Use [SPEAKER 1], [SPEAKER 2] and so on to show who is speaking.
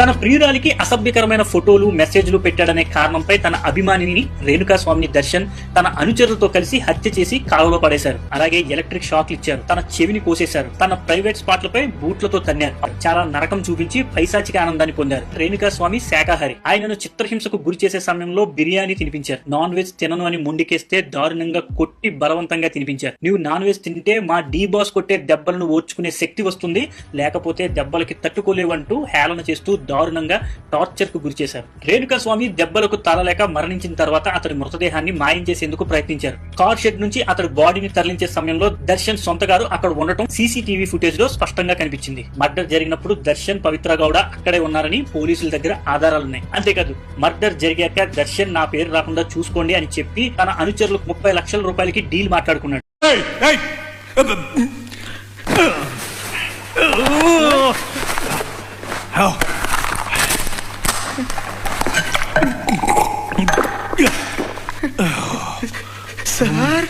[SPEAKER 1] తన ప్రియురాలికి అసభ్యకరమైన ఫోటోలు మెసేజ్లు పెట్టాడనే కారణంపై తన అభిమానిని రేణుకా స్వామిని దర్శన్ తన అనుచరులతో కలిసి హత్య చేసి కాలువలో పడేశారు. అలాగే ఎలక్ట్రిక్ షాక్లు ఇచ్చారు. తన చెవిని కోసేశారు. తన ప్రైవేట్ స్పాట్లపై బూట్లతో తన్నారు. చాలా నరకం చూపించి పైశాచిక ఆనందాన్ని పొందారు. రేణుకా స్వామి శాకాహారి. ఆయనను చిత్రహింసకు గురి చేసే సమయంలో బిర్యానీ తినిపించారు. నాన్ వెజ్ తినను అని ముండికేస్తే దారుణంగా కొట్టి బలవంతంగా తినిపించారు. నువ్వు నాన్ వెజ్ తింటే మా డీ బాస్ కొట్టే దెబ్బలను ఓర్చుకునే శక్తి వస్తుంది. లేకపోతే దెబ్బలకి తట్టుకోలేవంటూ హేళన చేస్తూ దారుణంగా టార్చర్కు గురి చేశారు రేణుకా స్వామి దెబ్బలకు తలలేక మరణించిన తర్వాత అతడి మృతదేహాన్ని మాయం చేసేందుకు ప్రయత్నించారు కార్ షెడ్ నుంచి అతడి బాడీని తరలించే సమయంలో దర్శన్ సొంత గారు అక్కడ ఉండటం సీసీటీవీ ఫుటేజ్లో స్పష్టంగా కనిపించింది మర్డర్ జరిగినప్పుడు దర్శన్ పవిత్ర గౌడ అక్కడే ఉన్నారని పోలీసుల దగ్గర ఆధారాలున్నాయి అంతేకాదు మర్డర్ జరిగాక దర్శన్ నా పేరు రాకుండా చూసుకోండి అని చెప్పి తన అనుచరులకు ముప్పై లక్షల రూపాయలకి డీల్ మాట్లాడుకున్నాడు
[SPEAKER 2] சார்